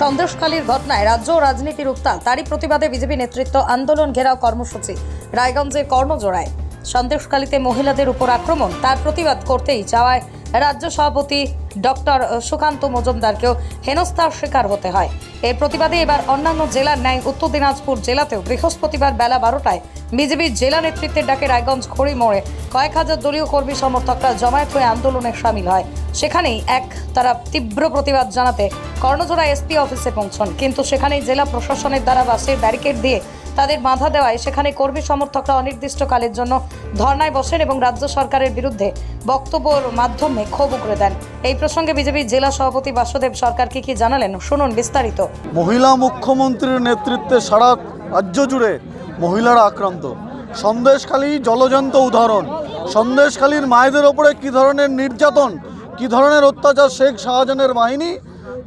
সন্দেশখালীর ঘটনায় রাজ্য ও রাজনীতির উত্তাল। তারই প্রতিবাদে বিজেপি নেতৃত্ব আন্দোলন ঘেরাও কর্মসূচি। রায়গঞ্জে কর্ণজোড়ায় সন্দেশখালীতে মহিলাদের উপর আক্রমণ, তার প্রতিবাদ করতেই চাওয়ায় রাজ্য সভাপতি ডক্টর সুকান্ত মজুমদারকেও হেনস্থার শিকার হতে হয়। এর প্রতিবাদে এবার অন্যান্য জেলার ন্যায় উত্তর দিনাজপুর জেলাতেও বৃহস্পতিবার বেলা বারোটায় বিজেপির জেলা নেতৃত্বের ডাকে রায়গঞ্জ খড়ি মোড়ে কয়েক হাজার দলীয় কর্মী সমর্থকরা জমায়েত হয়ে আন্দোলনে সামিল হয়। সেখানেই এক তারা তীব্র প্রতিবাদ জানাতে কর্ণজোড়া এসপি অফিসে পৌঁছন। কিন্তু সেখানেই জেলা প্রশাসনের দ্বারা বাসে ব্যারিকেড দিয়ে তাদের বাধা দেওয়ায় সেখানে কর্মী সমর্থকরা অনির্দিষ্টকালের জন্য ধর্নায় বসেন এবং রাজ্য সরকারের বিরুদ্ধে বক্তব্যের মাধ্যমে ক্ষোভ উগড়ে দেন। এই প্রসঙ্গে বিজেপির জেলা সভাপতি বাসুদেব সরকার কি কি জানালেন? শুনুন বিস্তারিত। মহিলা মুখ্যমন্ত্রীর নেতৃত্বে সারা রাজ্য জুড়ে মহিলারা আক্রান্ত। সন্দেশখালী জলজন্ত উদাহরণ। সন্দেশখালীর মায়েদের ওপরে কী ধরনের নির্যাতন, কী ধরনের অত্যাচার শেখ শাহজাহানের বাহিনী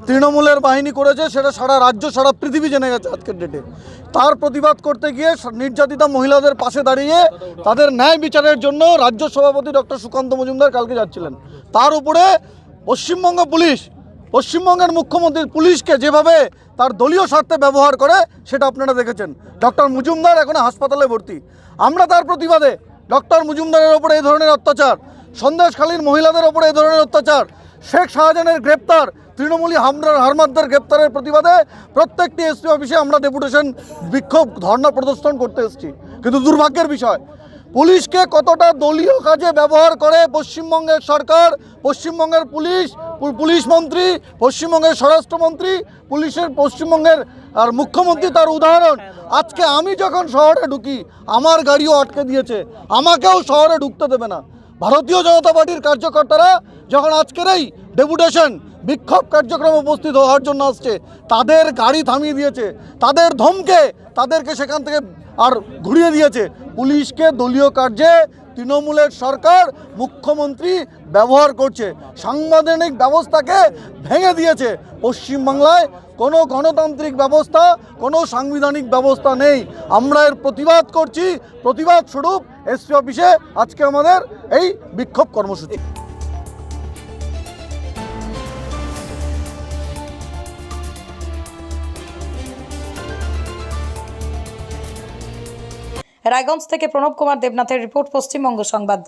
তৃণমূলের বাহিনী করেছে, সেটা সারা রাজ্য, সারা পৃথিবী জেনে গেছে আজকের ডেটে তার প্রতিবাদ করতে গিয়ে নির্যাতিতা মহিলাদের পাশে দাঁড়িয়ে তাদের ন্যায় বিচারের জন্য রাজ্য সভাপতি ডক্টর সুকান্ত মজুমদার কালকে যাচ্ছিলেন। তার উপরে পশ্চিমবঙ্গ পুলিশ, পশ্চিমবঙ্গের মুখ্যমন্ত্রী পুলিশকে যেভাবে তার দলীয় স্বার্থে ব্যবহার করে, সেটা আপনারা দেখেছেন। ডক্টর মজুমদার এখন হাসপাতালে ভর্তি। আমরা তার প্রতিবাদে ডক্টর মজুমদারের ওপরে এই ধরনের অত্যাচার, সন্দেশখালীর মহিলাদের ওপরে এই ধরনের অত্যাচার, শেখ শাহজাহানের গ্রেপ্তার তৃণমূলী হামরার হারমাদদের গ্রেপ্তারের প্রতিবাদে প্রত্যেকটি এসপি অফিসে আমরা ডেপুটেশন বিক্ষোভ, ধর্ণা প্রদর্শন করতে এসেছি। কিন্তু দুর্ভাগ্যের বিষয়, পুলিশকে কতটা দলীয় কাজে ব্যবহার করে পশ্চিমবঙ্গের সরকার, পশ্চিমবঙ্গের পুলিশ পুলিশ মন্ত্রী, পশ্চিমবঙ্গের স্বরাষ্ট্রমন্ত্রী, পুলিশের পশ্চিমবঙ্গের আর মুখ্যমন্ত্রী তার উদাহরণ, আজকে আমি যখন শহরে ঢুকি, আমার গাড়িও আটকে দিয়েছে, আমাকেও শহরে ঢুকতে দেবে না। ভারতীয় জনতা পার্টির কার্যকর্তারা যখন আজকের এই ডেপুটেশন বিক্ষোভ কার্যক্রমে উপস্থিত হওয়ার জন্য আসছে। তাদের গাড়ি থামিয়ে দিয়েছে। তাদের ধমকে তাদেরকে সেখান থেকে আর ঘুরিয়ে দিয়েছে। পুলিশকে দলীয় কার্যে তৃণমূলের সরকার, মুখ্যমন্ত্রী ব্যবহার করছে। সাংবিধানিক ব্যবস্থাকে ভেঙে দিয়েছে। পশ্চিমবাংলায় কোনো গণতান্ত্রিক ব্যবস্থা, কোনো সাংবিধানিক ব্যবস্থা নেই। আমরা এর প্রতিবাদ করছি। প্রতিবাদ স্বরূপ এসপি অফিসে আজকে আমাদের এই বিক্ষোভ কর্মসূচি। রায়গঞ্জ থেকে প্রণব কুমার দেবনাথের রিপোর্ট পশ্চিমবঙ্গ সংবাদ।